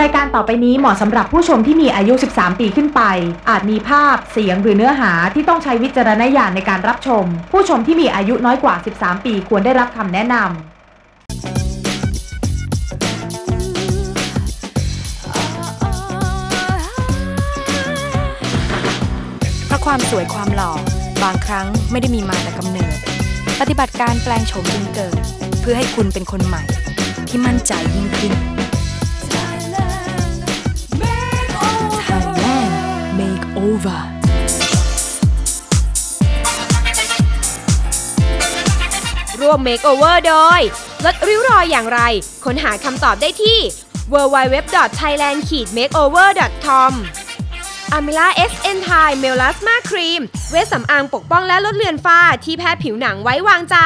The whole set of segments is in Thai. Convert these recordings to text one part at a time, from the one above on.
รายการต่อไปนี้เหมาะสำหรับผู้ชมที่มีอายุ 13 ปีขึ้นไป อาจมีภาพ เสียงหรือเนื้อหาที่ต้องใช้วิจารณญาณในการรับชม ผู้ชมที่มีอายุน้อยกว่า 13 ปีควรได้รับคำแนะนำเพราะความสวยความหล่อ บางครั้งไม่ได้มีมาแต่กำเนิด ปฏิบัติการแปลงโฉมจึงเกิด เพื่อให้คุณเป็นคนใหม่ ที่มั่นใจยิ่งขึ้น over. ร่วม Makeover โดย ลดริ้วรอยอย่างไร ค้นหาคำตอบได้ที่ www.thailand-makeover.com a m i l a SN Thai Melasma Cream เวชสำอางปกป้องและลดเลือนฝ้าที่แพ้ผิวหนังไว้วางใจ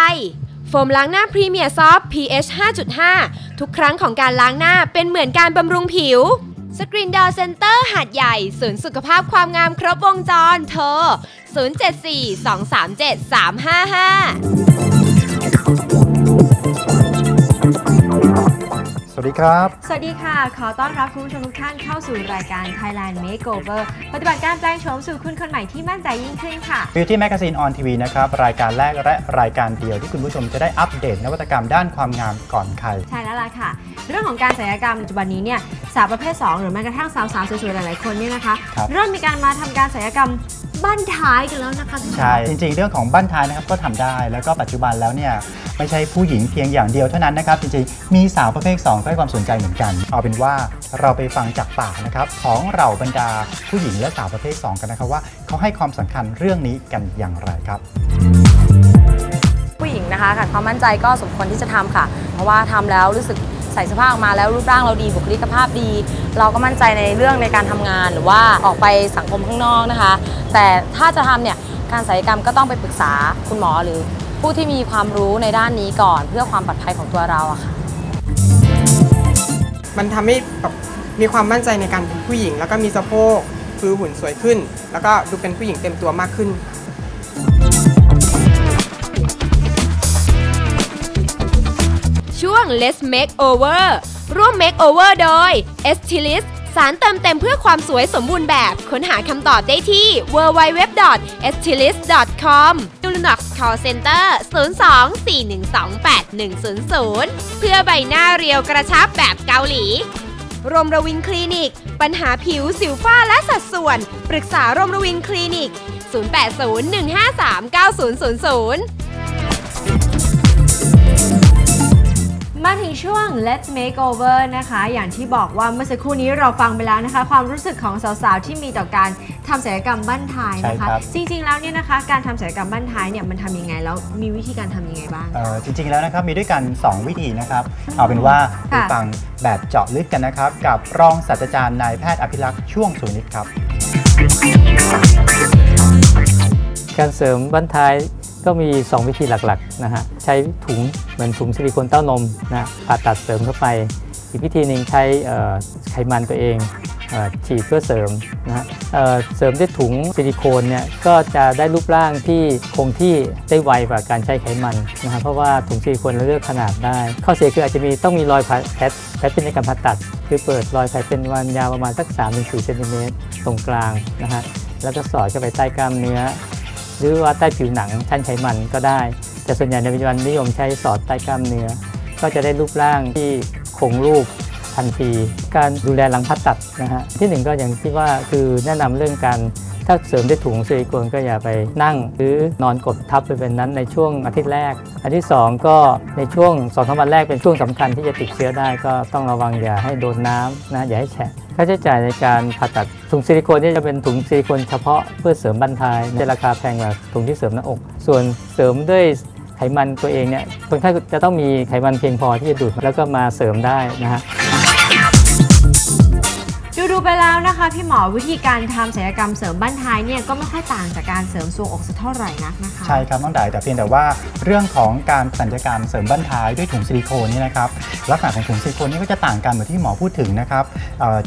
โฟมล้างหน้าพรีเมียร์ซอฟ pH 5.5 ทุกครั้งของการล้างหน้าเป็นเหมือนการบำรุงผิว สกรีนดอเซ็นเตอร์หาดใหญ่ศูนย์สุขภาพความงามครบวงจรโทร 074 237 355ส วัสดีครับ สวัสดีค่ะ ขอต้อนรับคุณผู้ชมทุกท่านเข้าสู่รายการ Thailand Makeover ปฏิบัติการแปลงโฉมสู่คุณคนใหม่ที่มั่นใจยิ่งขึ้นค่ะ Beauty Magazine on TV นะครับ รายการแรกและรายการเดียวที่คุณผู้ชมจะได้อัปเดตนวัตกรรมด้านความงามก่อนใคร ใช่แล้วล่ะค่ะ เรื่องของการศัลยกรรมปัจจุบันนี้เนี่ยสาวประเภท 2 หรือแม้กระทั่งสาวๆสวยๆหลายๆคนเนี่ยนะคะครับ เริ่มมีการมาทำการศัลยกรรมบั้นท้ายกันแล้วนะคะ ใช่ จริงๆ เรื่องของบั้นท้ายนะครับก็ทำได้แล้วก็ปัจจุบันแล้วเนี่ย ไม่ใช่ผู้หญิงเพียงอย่างเดียวเท่านั้นนะครับจริงๆมีสาวประเภท2ก็ให้ความสนใจเหมือนกัน เอาเป็นว่าเราไปฟังจากปากนะครับของเหล่าบรรดาผู้หญิงและสาวประเภท 2 กันนะครับว่าเขาให้ความสำคัญเรื่องนี้กันอย่างไรครับผู้หญิงนะคะขาดความมั่นใจก็สมควรที่จะทำค่ะ เพราะว่าทำแล้วรู้สึกใส่เสื้อผ้าออกมาแล้วรูปร่างเราดีบุคลิกภาพดี เราก็มั่นใจในเรื่องในการทำงานหรือว่าออกไปสังคมข้างนอกนะคะ แต่ถ้าจะทำเนี่ยการศัลยกรรมก็ต้องไปปรึกษาคุณหมอหรือ ผู้ที่มีความรู้ในด้านนี้ก่อน เพื่อความปลอดภัยของตัวเราอะค่ะ มันทำให้แบบมีความมั่นใจในการเป็นผู้หญิง แล้วก็มีสะโพกคือหุ่นสวยขึ้น แล้วก็ดูเป็นผู้หญิงเต็มตัวมากขึ้น ช่วง Let's Make Over ร่วม Make Over โดย s t i l i s t สารเติมเต็มเพื่อความสวยสมบูรณ์แบบ ค้นหาคำตอบได้ที่ www.stylist.com d u l u n o x Call Center 02-412-8100 เพื่อใบหน้าเรียวกระชับแบบเกาหลีรมรวินคลินิก ปัญหาผิวสิวฝ้าและสัดส่วน ปรึกษารมรวินคลินิก 0801539000 มาถึงช่วง Let's Makeover นะคะ อย่างที่บอกว่าเมื่อสักครู่นี้เราฟังไปแล้วนะคะ ความรู้สึกของสาวๆ ที่มีต่อการทำศัลยกรรมบั้นท้ายนะใช่คะครับ จริงๆ แล้วเนี่ยนะคะ การทำศัลยกรรมบั้นท้ายเนี่ยมันทำยังไงแล้วมีวิธีการทำยังไงบ้าง เอ่อจริงๆแล้วนะครับมีด้วยกัน 2 วิธีนะครับ เอาเป็นว่าไปค่ะ ฟังแบบเจาะลึกกันนะครับ กับรองศาสตราจารย์นายแพทย์อภิรักษ์ช่วงสุนิตครับ การเสริมบั้นท้าย ก็มี 2 วิธีหลักๆนะฮะใช้ถุงเหมือนถุงซิลิโคนเต้านมนะผ่าตัดเสริมเข้าไป อีกวิธีหนึ่งใช้ไขมันตัวเองฉีดเพื่อเสริมนะฮะเเสริมด้วยถุงซิลิโคนเนี่ยก็จะได้รูปร่างที่คงที่ได้ไวกว่าการใช้ไขมันนะฮะเพราะว่าถุงซิลิโคนเราเลือกขนาดได้ ข้อเสียคืออาจจะมีต้องมีรอยแผลแผลแผลเป็นในการผ่าตัด คือเปิดรอยแผลเป็นวันยาวประมาณสัก 3-4เซนติเมตรตรงกลางนะฮะแล้วก็สอดเข้าไปใต้กล้ามเนื้อ หรือว่าใต้ผิวหนังชั้นไขมันก็ได้ แต่ส่วนใหญ่ในปัจจุบันนิยมใช้สอดใต้กล้ามเนื้อ ก็จะได้รูปร่างที่คงรูปทันที การดูแลหลังผ่าตัดนะฮะที่หนึ่งก็อย่างที่ว่าคือแนะนำเรื่องการ ถ้าเสริมด้วยถุงซิลิโคนก็อย่าไปนั่ง หรือนอนกดทับไปเป็นนั้นในช่วงอาทิตย์แรก อันที่สองก็ในช่วงสองสามวันแรกเป็นช่วงสำคัญที่จะติดเชื้อได้ก็ต้องระวังอย่าให้โดนน้ำนะอย่าให้แฉะค่าใช้จ่ายในการผ่าตัดถุงซิลิโคนนี่จะเป็นถุงซิลิโคนเฉพาะเพื่อเสริมบั้นท้ายในราคาแพงกว่าถุงที่เสริมหน้าอก ส่วนเสริมด้วยไขมันตัวเองเนี่ยคนไข้จะต้องมีไขมันเพียงพอที่จะดูดแล้วก็มาเสริมได้นะฮะ ไปแล้วนะคะพี่หมอวิธีการทำศัลยกรรมเสริมบั้นท้ายเนี่ยก็ไม่ค่อยต่างจากการเสริมทรวงอกสักเท่าไหร่นักนะคะ ใช่ครับน้องดายแต่เพียงแต่ว่าเรื่องของการสัญญกรรมเสริมบั้นท้ายด้วยถุงซิลิโคนนี่นะครับลักษณะของถุงซิลิโคนนี่ก็จะต่างกันเหมือนที่หมอพูดถึงนะครับ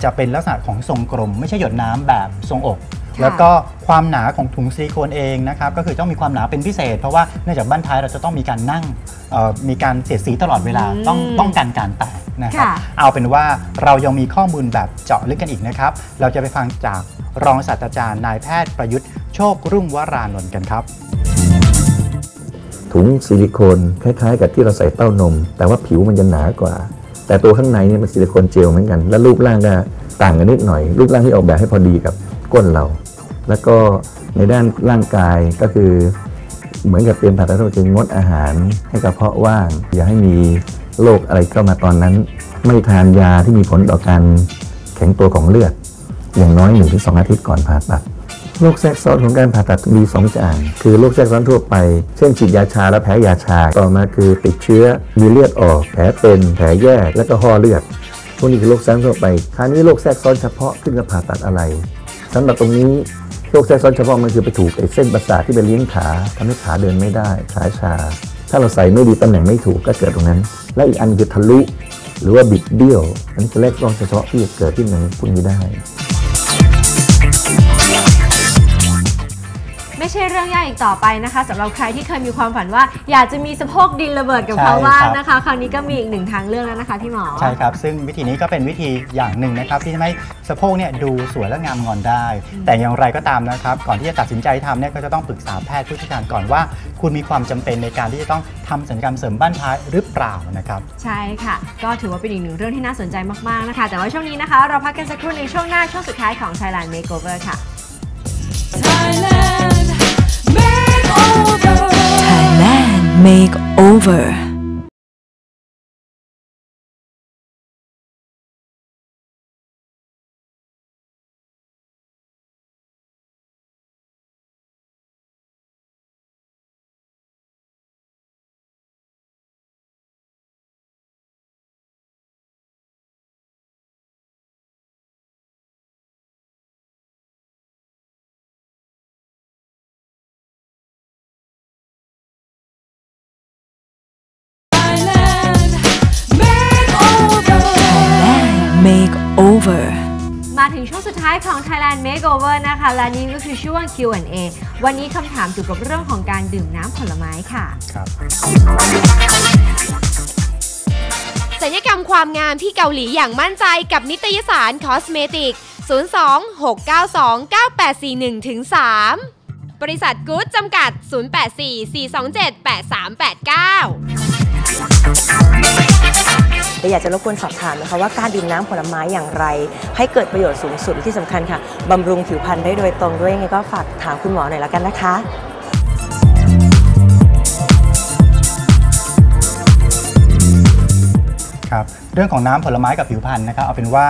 จะเป็นลักษณะของทรงกลมไม่ใช่หยดน้ำแบบทรงอก แล้วก็ความหนาของถุงซิลิโคนเองนะครับก็คือต้องมีความหนาเป็นพิเศษ เพราะว่าเนื่องจากบ้านท้ายเราจะต้องมีการนั่งเอ่อมีการเสียดสีตลอดเวลาอืมต้องป้องกันการแตกนะครับค่ะเอาเป็นว่าเรายังมีข้อมูลแบบเจาะลึกกันอีกนะครับ เราจะไปฟังจากรองศาสตราจารย์นายแพทย์ประยุทธ์โชครุ่งวรานนท์กันครับ ถุงซิลิโคนคล้ายๆ กับที่เราใส่เต้านม แต่ว่าผิวมันจะหนากว่า แต่ตัวข้างในเนี่ยมันซิลิโคนเจลเหมือนกัน และรูปร่างก็ต่างกันนิดหน่อย รูปร่างที่ออกแบบให้พอดีกับ ก้นเรา แล้วก็ในด้านร่างกายก็คือเหมือนกับเตรียมผ่าตัดเราจะงดอาหารให้กระเพาะว่าง อย่าให้มีโรคอะไรเข้ามาตอนนั้น ไม่ทานยาที่มีผลต่อการแข็งตัวของเลือด อย่างน้อย 1-2 อาทิตย์ก่อนผ่าตัดโรคแทรกซ้อนของการผ่าตัดมี2อย่างคือโรคแทรกซ้อนทั่วไป เช่นฉีดยาชาและแพ้ยาชา ต่อมาคือติดเชื้อ มีเลือดออก แผลเป็น แผลแยก และก็ห่อเลือด พวกนี้คือโรคแทรกซ้อนทั่วไป คราวนี้โรคแทรกซ้อนเฉพาะขึ้นกับผ่าตัดอะไร สำหรับตรงนี้โรคแทรกซ้อนเฉพาะมันคือไปถูกไอ้เส้นประสาทที่ไปเลี้ยงขาทำให้ขาเดินไม่ได้ขาชา ถ้าเราใส่ไม่ดีตำแหน่งไม่ถูกก็เกิดตรงนั้น และอีกอันคือทะลุ หรือว่าบิดเบี้ยว อันนี้คือแรกซ้อนเฉพาะที่เกิดที่หนพวกนี้ได้ ไม่ใช่เรื่องยากอีกต่อไปนะคะสำหรับใครที่เคยมีความฝันว่า อยากจะมีสะโพกดินระเบิดกับเขาใช่บ้างครับนะคะ คราวนี้ก็มีอีกหนึ่งทางเลือกแล้วนะคะพี่หมอ ใช่ครับ ซึ่งวิธีนี้ก็เป็นวิธีอย่างหนึ่งนะครับ ที่ทำให้สะโพกเนี่ยดูสวยและงามงอนได้ แต่อย่างไรก็ตามนะครับ ก่อนที่จะตัดสินใจทำเนี่ยก็จะต้องปรึกษาแพทย์ผู้เชี่ยวชาญก่อนว่า คุณมีความจำเป็นในการที่จะต้องทำศัลยกรรมเสริมบ้านท้ายหรือเปล่านะครับ ใช่ค่ะ ก็ถือว่าเป็นอีกหนึ่งเรื่องที่น่าสนใจมาก ๆ นะคะ แต่ว่าช่วงนี้นะคะ เราพักกันสักครู่ในช่วงหน้าช่วงสุดท้ายของ Thailand Makeover ค่ะ Thailand Makeover Makeover มาถึงช่วงสุดท้ายของ Thailand Makeover นะคะ และนี่ก็คือช่วง Q&A วันนี้คำถามเกี่ยวกับเรื่องของการดื่มน้ำผลไม้ค่ะ ครับศัลยกรรมความงามที่เกาหลีอย่างมั่นใจกับนิตยสารคอสเมติก02-692-9841ถึง3บริษัทกู๊ดจำกัด 0844278389 แต่อยากจะรบกวนสอบถามนะคะว่าการดื่มน้ำผลไม้อย่างไร ให้เกิดประโยชน์สูงสุดที่สำคัญค่ะบำรุงผิวพรรณได้โดยตรงด้วยยังไงก็ฝากถามคุณหมอหน่อยละกันนะคะครับเรื่องของน้ำผลไม้กับผิวพรรณนะครับเอาเป็นว่า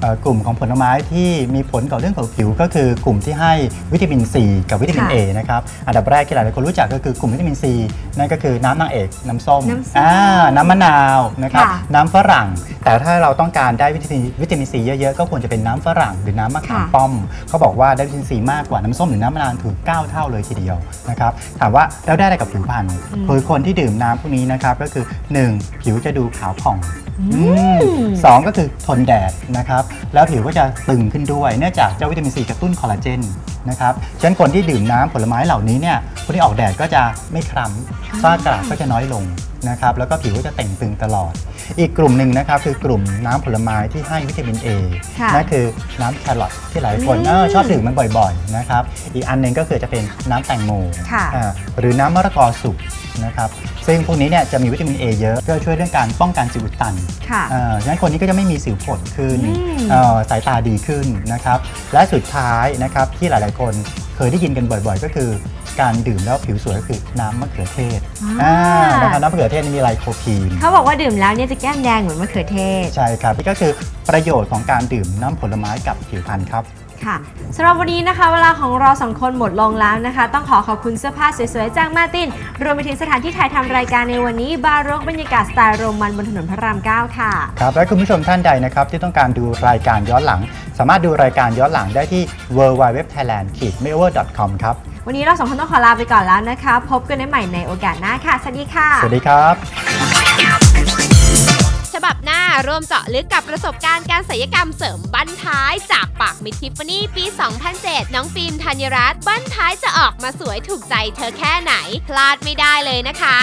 เอ่อกลุ่มของผลไม้ที่มีผลต่อเรื่องของผิว ก็คือกลุ่มที่ให้วิตามินซีกับวิตามินค่ะ A นะครับอันดับแรกที่หลายๆคนรู้จักก็คือกลุ่มวิตามินซีนั่นก็คือน้ำนางเอกน้ำส้มน้ำส้มอ่าน้ำมะนาวนะครับค่ะน้ำฝรั่ง แต่ถ้าเราต้องการได้วิตามินวิตามินซีเยอะๆก็ควรจะเป็นน้ำฝรั่งหรือน้ำมะขามค่ะป้อมเขาบอกว่าได้วิตามินซีมากกว่าน้ำส้มหรือน้ำมะนาวถึง9เท่าเลยทีเดียวนะครับถามว่าแล้วได้อะไรกับผิวพรรณคือคนที่ดื่มน้ำพวกนี้นะครับก็คือหนึ่งผิวจะดูขาวผ่องอืมสองก็คือทนแดดนะครับ แล้วผิวก็จะตึงขึ้นด้วย เนื่องจากเจ้าวิตามินซีกระตุ้นคอลลาเจนนะครับฉะนั้นคนที่ดื่มน้ำผลไม้เหล่านี้เนี่ยคนที่ออกแดดก็จะไม่คล้ำฝ้ากระก็จะน้อยลงนะครับ แล้วก็ผิวก็จะเต่งตึงตลอด อีกกลุ่มหนึ่งนะครับคือกลุ่มน้ำผลไม้ที่ให้วิตามิน A ค่ะนั่นคือน้ำแครอทที่หลายคนอืมเออชอบดื่มมันบ่อยๆนะครับอีกอันหนึ่งก็คือจะเป็นน้ำแตงโมค่ะ อ่าหรือน้ำมะละกอสุกนะครับซึ่งพวกนี้เนี่ยจะมีวิตามิน A เยอะก็ช่วยเรื่องการป้องกันสิวอุดตัน ค่ะอ่าฉะนั้นคนนี้ก็จะไม่มีสิวผดขึ้นอืมเอ่อสายตาดีขึ้นนะครับ และสุดท้ายนะครับที่หลาย ๆ คน เคยได้ยินกันบ่อยๆ ก็คือ การดื่มแล้วผิวสวยก็คือน้ำมะเขือเทศอ่าอ่านะครับน้ำมะเขือเทศนี่มีไลโคพีนเขาบอกว่าดื่มแล้วเนี่ยจะแก้มแดงเหมือนมะเขือเทศ ใช่ครับนี่ก็คือประโยชน์ของการดื่มน้ำผลไม้กับผิวพรรณครับ ค่ะสำหรับวันนี้นะคะ เวลาของเราสองคนหมดลงแล้วนะคะ ต้องขอขอบคุณเสื้อผ้าสวยๆจากมาร์ติน รวมไปถึงสถานที่ถ่ายทำรายการในวันนี้ บาร์โรกบรรยากาศสไตล์โรมันบนถนนพระราม 9 ค่ะ ครับ และคุณผู้ชมท่านใดนะครับ ที่ต้องการดูรายการย้อนหลัง สามารถดูรายการย้อนหลังได้ที่ w w w t h a i l a n d m a y o v e r c o m ครับวันนี้เราสองคนต้องขอลาไปก่อนแล้วนะคะ พบกันได้ใหม่ในโอกาสหน้าค่ะ สวัสดีค่ะ สวัสดีครับฉบับหน้า ร่วมเจาะลึกกับประสบการณ์การศัลยกรรมเสริมบั้นท้ายจากปากมิทิฟฟานี่ปี 2007 น้องฟิล์มธัญรัตน์บั้นท้ายจะออกมาสวยถูกใจเธอแค่ไหน พลาดไม่ได้เลยนะคะ